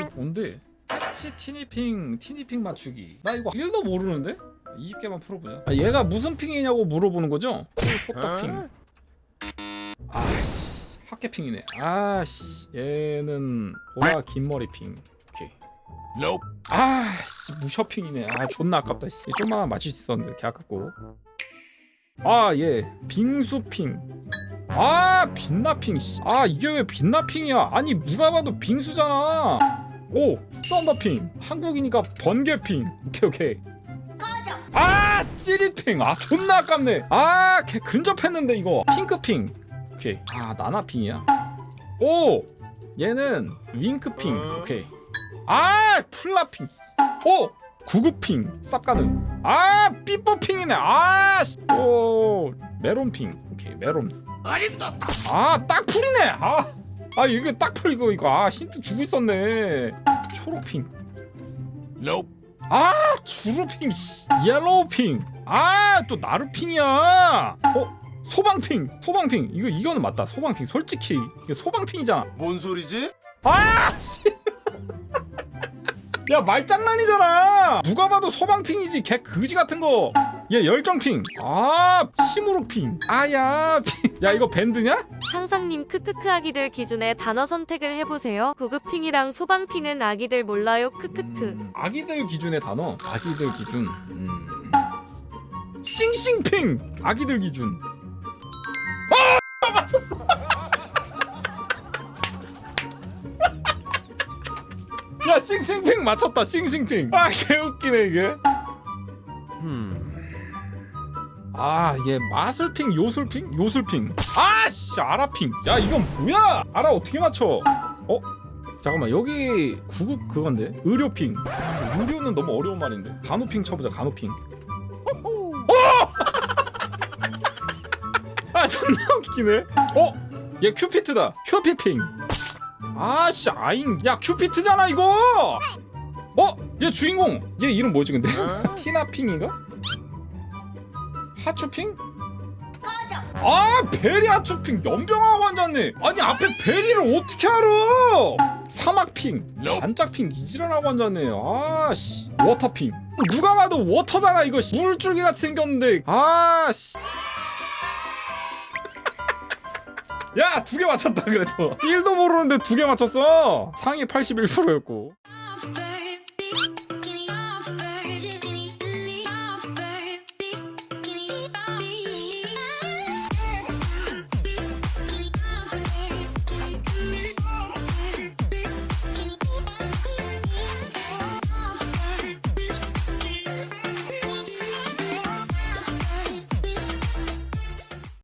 이거 뭔데? 패치 티니핑 티니핑 맞추기. 나 이거 1도 모르는데? 20개만 풀어보자. 아, 얘가 무슨 핑이냐고 물어보는 거죠? 호떡핑. 아씨 학계핑이네. 아씨 얘는 보라 긴머리핑. 오케이. 아씨 무셔핑이네. 아 존나 아깝다 씨. 좀만 맞출 수 있었는데 개 아깝고. 아예 빙수핑. 아 빛나핑 씨. 아 이게 왜 빛나핑이야? 아니 누가 봐도 빙수잖아 오 썬더핑. 한국이니까 번개핑. 오케이 오케이. 아 찌리핑. 아 존나 아깝네. 아 걔 근접했는데 이거. 핑크핑. 오케이. 아 나나핑이야. 오 얘는 윙크핑. 오케이. 아 플라핑. 오 구구핑. 쌉가능. 아 삐뽀핑이네. 아 오 메론핑. 오케이 메론. 아 딱 풀이네. 아, 아 이게 딱풀 이거 이거. 아 힌트 주고 있었네. 초록핑. Nope. 아 주루핑 씨. 옐로우핑. 아 또 나루핑이야. 어 소방핑 소방핑. 이거 이거는 맞다. 소방핑. 솔직히 이게 소방핑이잖아. 뭔 소리지? 아 씨. 야 말장난이잖아. 누가 봐도 소방핑이지 개 그지 같은 거 얘 열정핑 아 시무룩핑 아야 핑. 야 이거 밴드냐? 상상님 크크크 아기들 기준에 단어 선택을 해보세요. 구급핑이랑 소방핑은 아기들 몰라요. 크크크. 아기들 기준의 단어 아기들 기준 음. 싱싱핑 아기들 기준 아 맞췄어 야 싱싱핑 맞췄다 싱싱핑 아 개웃기네 이게 아 얘 마술핑 요술핑? 요술핑. 아 씨 아라핑. 야 이건 뭐야? 아라 어떻게 맞춰? 어? 잠깐만 여기 구급 그건데? 의료핑. 아, 의료는 너무 어려운 말인데. 간호핑 쳐보자 간호핑. 어! 아 존나 웃기네. 어? 얘 큐피트다. 큐피핑. 아씨 아잉. 야 큐피트잖아 이거! 어? 얘 주인공. 얘 이름 뭐지 근데? 티나핑인가? 하추핑? 아 베리 하추핑. 연병하고 앉았네 아니 앞에 베리를 어떻게 알아? 사막핑. 반짝핑 이지랄하고 앉았네 아씨. 워터핑. 누가 봐도 워터잖아 이거. 씨. 물줄기 같이 생겼는데. 아씨. 야 두 개 맞췄다 그래도. 1도 모르는데 두 개 맞췄어. 상위 81%였고